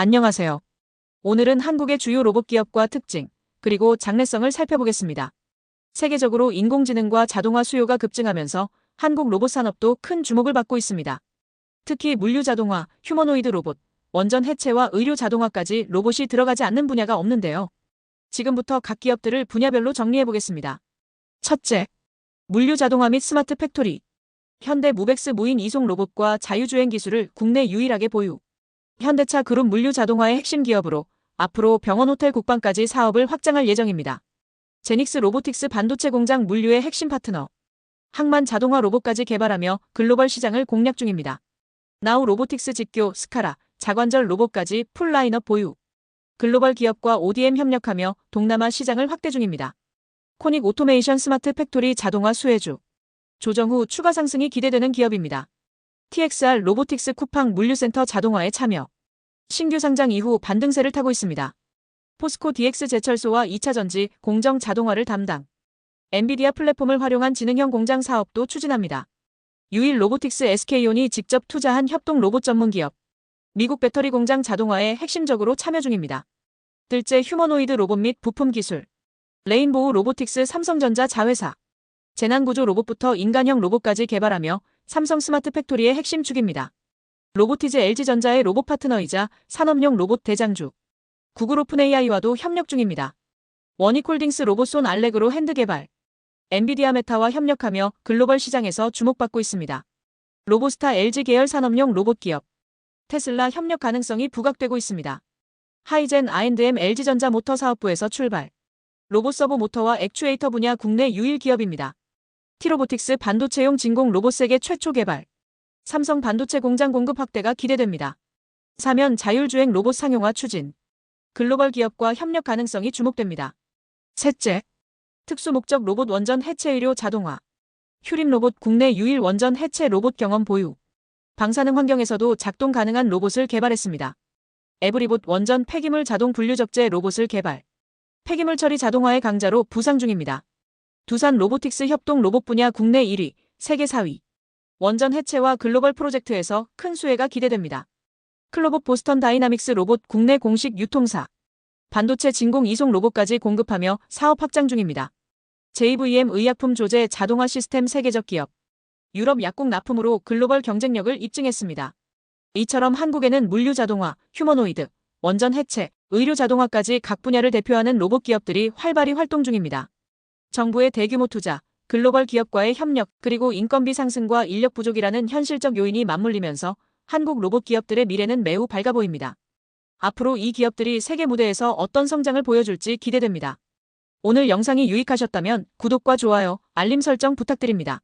안녕하세요. 오늘은 한국의 주요 로봇 기업과 특징, 그리고 장래성을 살펴보겠습니다. 세계적으로 인공지능과 자동화 수요가 급증하면서 한국 로봇 산업도 큰 주목을 받고 있습니다. 특히 물류 자동화, 휴머노이드 로봇, 원전 해체와 의료 자동화까지 로봇이 들어가지 않는 분야가 없는데요. 지금부터 각 기업들을 분야별로 정리해 보겠습니다. 첫째, 물류 자동화 및 스마트 팩토리. 현대 무벡스 무인 이송 로봇과 자유주행 기술을 국내 유일하게 보유. 현대차 그룹 물류 자동화의 핵심 기업으로 앞으로 병원 호텔 국방까지 사업을 확장할 예정입니다. 제닉스 로보틱스 반도체 공장 물류의 핵심 파트너. 항만 자동화 로봇까지 개발하며 글로벌 시장을 공략 중입니다. 나우 로보틱스 직교, 스카라, 자관절 로봇까지 풀 라인업 보유. 글로벌 기업과 ODM 협력하며 동남아 시장을 확대 중입니다. 코닉 오토메이션 스마트 팩토리 자동화 수혜주. 조정 후 추가 상승이 기대되는 기업입니다. TXR 로보틱스 쿠팡 물류센터 자동화에 참여. 신규 상장 이후 반등세를 타고 있습니다. 포스코 DX 제철소와 2차 전지 공정 자동화를 담당. 엔비디아 플랫폼을 활용한 지능형 공장 사업도 추진합니다. 유일 로보틱스 SK온이 직접 투자한 협동 로봇 전문 기업. 미국 배터리 공장 자동화에 핵심적으로 참여 중입니다. 들째 휴머노이드 로봇 및 부품 기술. 레인보우 로보틱스 삼성전자 자회사. 재난구조 로봇부터 인간형 로봇까지 개발하며 삼성 스마트 팩토리의 핵심 축입니다. 로보티즈 LG전자의 로봇 파트너이자 산업용 로봇 대장주. 구글 오픈 AI와도 협력 중입니다. 원익홀딩스 로봇손 알렉으로 핸드 개발. 엔비디아 메타와 협력하며 글로벌 시장에서 주목받고 있습니다. 로보스타 LG 계열 산업용 로봇 기업. 테슬라 협력 가능성이 부각되고 있습니다. 하이젠 I&M LG전자 모터 사업부에서 출발. 로봇 서버 모터와 액추에이터 분야 국내 유일 기업입니다. 티로보틱스 반도체용 진공 로봇 세계 최초 개발. 삼성 반도체 공장 공급 확대가 기대됩니다. 사면 자율주행 로봇 상용화 추진. 글로벌 기업과 협력 가능성이 주목됩니다. 셋째, 특수 목적 로봇 원전 해체 의료 자동화. 휴림 로봇 국내 유일 원전 해체 로봇 경험 보유. 방사능 환경에서도 작동 가능한 로봇을 개발했습니다. 에브리봇 원전 폐기물 자동 분류 적재 로봇을 개발. 폐기물 처리 자동화의 강자로 부상 중입니다. 두산 로보틱스 협동 로봇 분야 국내 1위, 세계 4위. 원전 해체와 글로벌 프로젝트에서 큰 수혜가 기대됩니다. 클로봇 보스턴 다이나믹스 로봇 국내 공식 유통사. 반도체 진공 이송 로봇까지 공급하며 사업 확장 중입니다. JVM 의약품 조제 자동화 시스템 세계적 기업. 유럽 약국 납품으로 글로벌 경쟁력을 입증했습니다. 이처럼 한국에는 물류 자동화, 휴머노이드, 원전 해체, 의료 자동화까지 각 분야를 대표하는 로봇 기업들이 활발히 활동 중입니다. 정부의 대규모 투자, 글로벌 기업과의 협력, 그리고 인건비 상승과 인력 부족이라는 현실적 요인이 맞물리면서 한국 로봇 기업들의 미래는 매우 밝아 보입니다. 앞으로 이 기업들이 세계 무대에서 어떤 성장을 보여줄지 기대됩니다. 오늘 영상이 유익하셨다면 구독과 좋아요, 알림 설정 부탁드립니다.